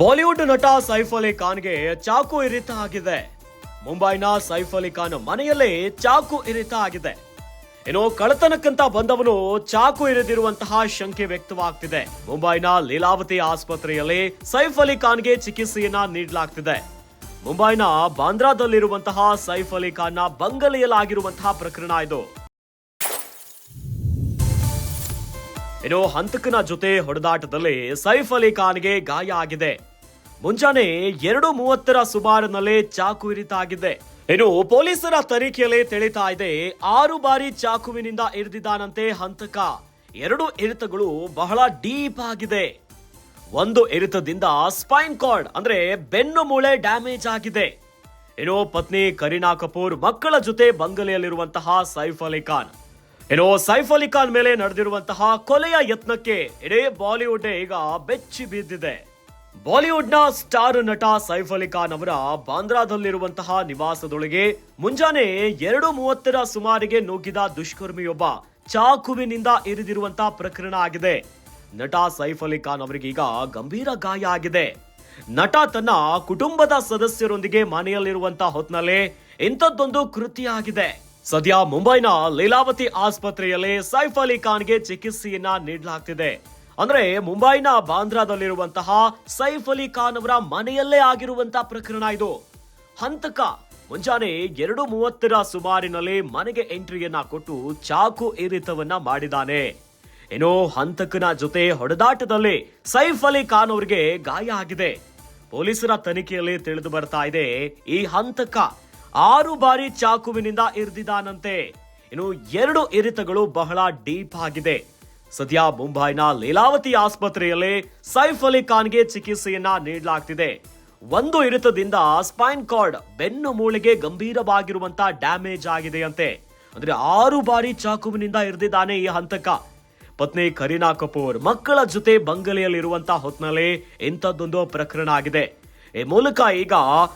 Bollywood ನಟ ಸೈಫ್ ಅಲಿ ಖಾನ್ಗೆ ಚಾಕು ಇರಿತ ಆಗಿದೆ. ಮುಂಬೈನ ಸೈಫ್ ಅಲಿ ಖಾನ್ ಮನೆಯಲ್ಲೇ ಚಾಕು ಇರಿತ ಆಗಿದೆ. ಏನೋ ಕಳತನಕ್ಕಂತ ಬಂದವನು ಚಾಕು ಇರಿದಿರುವಂತಹ ಶಂಕೆ ವ್ಯಕ್ತವಾಗ್ತಿದೆ. ಮುಂಬೈನ ಲೀಲಾವತಿ ಆಸ್ಪತ್ರೆಯಲ್ಲಿ ಸೈಫ್ ಅಲಿ ಖಾನ್ಗೆ ಚಿಕಿತ್ಸೆಯನ್ನ ನೀಡಲಾಗ್ತಿದೆ. ಮುಂಬೈನ ಬಾಂದ್ರಾದಲ್ಲಿರುವಂತಹ ಸೈಫ್ ಅಲಿ ಖಾನ್ನ ಬಂಗಲೆಯಲ್ಲಾಗಿರುವಂತಹ ಪ್ರಕರಣ ಇದು. ಇನ್ನು ಹಂತಕನ ಜೊತೆ ಹೊಡೆದಾಟದಲ್ಲಿ ಸೈಫ್ ಅಲಿ ಖಾನ್ಗೆ ಗಾಯ ಆಗಿದೆ. ಮುಂಜಾನೆ ಎರಡು ಮೂವತ್ತರ ಸುಮಾರಿನಲ್ಲೇ ಚಾಕು ಇರಿತ ಆಗಿದೆ ಇನ್ನು ಪೊಲೀಸರ ತನಿಖೆಯಲ್ಲಿ ತಿಳಿತಾ ಇದೆ, ಆರು ಬಾರಿ ಚಾಕುವಿನಿಂದ ಇರಿದಿದ್ದಾನಂತೆ ಹಂತಕ. ಎರಡು ಇರಿತಗಳು ಬಹಳ ಡೀಪ್ ಆಗಿದೆ. ಒಂದು ಇರಿತದಿಂದ ಸ್ಪೈನ್ ಕಾರ್ಡ್, ಅಂದ್ರೆ ಬೆನ್ನು ಮೂಳೆ ಡ್ಯಾಮೇಜ್ ಆಗಿದೆ. ಇನ್ನು ಪತ್ನಿ ಕರೀನಾ ಕಪೂರ್ ಮಕ್ಕಳ ಜೊತೆ ಬಂಗಲೆಯಲ್ಲಿರುವಂತಹ ಸೈಫ್ ಅಲಿ ಖಾನ್. ಇನ್ನು ಸೈಫ್ ಅಲಿ ಖಾನ್ ಮೇಲೆ ನಡೆದಿರುವಂತಹ ಕೊಲೆಯ ಯತ್ನಕ್ಕೆ ಇಡೀ ಬಾಲಿವುಡ್ ಈಗ ಬೆಚ್ಚಿ ಬಿದ್ದಿದೆ ಬಾಲಿವುಡ್ನ ಸ್ಟಾರ್ ನಟ ಸೈಫ್ ಅಲಿ ಖಾನ್ ಅವರ ಬಾಂದ್ರಾದಲ್ಲಿರುವಂತಹ ನಿವಾಸದೊಳಗೆ ಮುಂಜಾನೆ ಎರಡು ಮೂವತ್ತರ ಸುಮಾರಿಗೆ ನುಗ್ಗಿದ ದುಷ್ಕರ್ಮಿಯೊಬ್ಬ ಚಾಕುವಿನಿಂದ ಇರಿದಿರುವಂತಹ ಪ್ರಕರಣ ಆಗಿದೆ. ನಟ ಸೈಫ್ ಅಲಿ ಖಾನ್ ಅವರಿಗೆ ಈಗ ಗಂಭೀರ ಗಾಯ ಆಗಿದೆ. ನಟ ತನ್ನ ಕುಟುಂಬದ ಸದಸ್ಯರೊಂದಿಗೆ ಮನೆಯಲ್ಲಿರುವಂತಹ ಹೊತ್ನಲ್ಲೇ ಇಂಥದ್ದೊಂದು ಕೃತ್ಯ ಆಗಿದೆ. ಸದ್ಯ ಮುಂಬೈನ ಲೀಲಾವತಿ ಆಸ್ಪತ್ರೆಯಲ್ಲಿ ಸೈಫ್ ಅಲಿ ಖಾನ್ಗೆ ಚಿಕಿತ್ಸೆಯನ್ನ ನೀಡಲಾಗ್ತಿದೆ. ಅಂದ್ರೆ ಮುಂಬೈನ ಬಾಂದ್ರಾದಲ್ಲಿರುವಂತಹ ಸೈಫ್ ಅಲಿ ಖಾನ್ ಅವರ ಮನೆಯಲ್ಲೇ ಆಗಿರುವಂತಹ ಪ್ರಕರಣ ಇದು. ಹಂತಕ ಮುಂಜಾನೆ ಎರಡು ಮೂವತ್ತರ ಸುಮಾರಿನಲ್ಲಿ ಮನೆಗೆ ಎಂಟ್ರಿಯನ್ನ ಕೊಟ್ಟು ಚಾಕು ಏರಿತವನ್ನ ಮಾಡಿದಾನೆ ಏನೋ ಹಂತಕನ ಜೊತೆ ಹೊಡೆದಾಟದಲ್ಲಿ ಸೈಫ್ ಅಲಿ ಖಾನ್ ಅವರಿಗೆ ಗಾಯ ಆಗಿದೆ. ಪೊಲೀಸರ ತನಿಖೆಯಲ್ಲಿ ತಿಳಿದು ಬರ್ತಾ ಇದೆ, ಈ ಹಂತಕ ಆರು ಬಾರಿ ಚಾಕುವಿನಿಂದ ಇರಿದಿದ್ದಾನಂತೆ. ಇನ್ನು ಎರಡು ಇರಿತಗಳು ಬಹಳ ಡೀಪ್ ಆಗಿದೆ. ಸದ್ಯ ಮುಂಬೈನ ಲೀಲಾವತಿ ಆಸ್ಪತ್ರೆಯಲ್ಲಿ ಸೈಫ್ ಅಲಿ ಖಾನ್ಗೆ ಚಿಕಿತ್ಸೆಯನ್ನ ನೀಡಲಾಗ್ತಿದೆ. ಒಂದು ಇರಿತದಿಂದ ಸ್ಪೈನ್ ಕಾರ್ಡ್ ಬೆನ್ನು ಮೂಳೆಗೆ ಗಂಭೀರವಾಗಿರುವಂತಹ ಡ್ಯಾಮೇಜ್ ಆಗಿದೆಯಂತೆ. ಅಂದ್ರೆ ಆರು ಬಾರಿ ಚಾಕುವಿನಿಂದ ಇರಿದಿದ್ದಾನೆ ಈ ಹಂತಕ. ಪತ್ನಿ ಕರೀನಾ ಕಪೂರ್ ಮಕ್ಕಳ ಜೊತೆ ಬಂಗಲೆಯಲ್ಲಿರುವಂತಹ ಹೊತ್ನಲ್ಲೇ ಇಂಥದ್ದೊಂದು ಪ್ರಕರಣ ಆಗಿದೆ. ಈ ಮೂಲಕ ಈಗ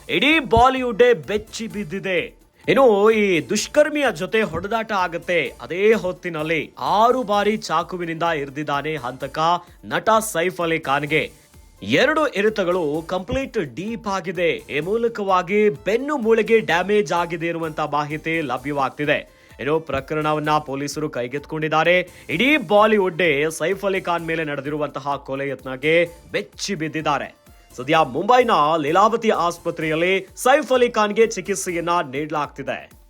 ಇಡೀ ಬಾಲಿವುಡ್ ಬೆಚ್ಚಿ ಬಿದ್ದಿದೆ. ಇನ್ನು ಈ ದುಷ್ಕರ್ಮಿಯ ಜೊತೆ ಹೊಡೆದಾಟ ಆಗುತ್ತೆ. ಅದೇ ಹೊತ್ತಿನಲ್ಲಿ ಆರು ಬಾರಿ ಚಾಕುವಿನಿಂದ ಇರಿದಿದ್ದಾನೆ ಹಂತಕ ನಟ ಸೈಫ್ ಅಲಿ ಖಾನ್ಗೆ. ಎರಡು ಇರಿತಗಳು ಕಂಪ್ಲೀಟ್ ಡೀಪ್ ಆಗಿದೆ. ಈ ಮೂಲಕವಾಗಿ ಬೆನ್ನು ಮೂಳೆಗೆ ಡ್ಯಾಮೇಜ್ ಆಗಿದೆ ಇರುವಂತ ಮಾಹಿತಿ ಲಭ್ಯವಾಗ್ತಿದೆ. ಏನೋ ಪ್ರಕರಣವನ್ನ ಪೊಲೀಸರು ಕೈಗೆತ್ತಿಕೊಂಡಿದ್ದಾರೆ. ಇಡೀ ಬಾಲಿವುಡ್ ಸೈಫ್ ಅಲಿ ಖಾನ್ ಮೇಲೆ ನಡೆದಿರುವಂತಹ ಕೊಲೆ ಯತ್ನಕ್ಕೆ ಬೆಚ್ಚಿ ಬಿದ್ದಿದ್ದಾರೆ. ಸದ್ಯ ಮುಂಬೈನ ಲೀಲಾವತಿ ಆಸ್ಪತ್ರೆಯಲ್ಲಿ ಸೈಫ್ ಅಲಿ ಖಾನ್ಗೆ ಚಿಕಿತ್ಸೆಯನ್ನ ನೀಡಲಾಗ್ತಿದೆ.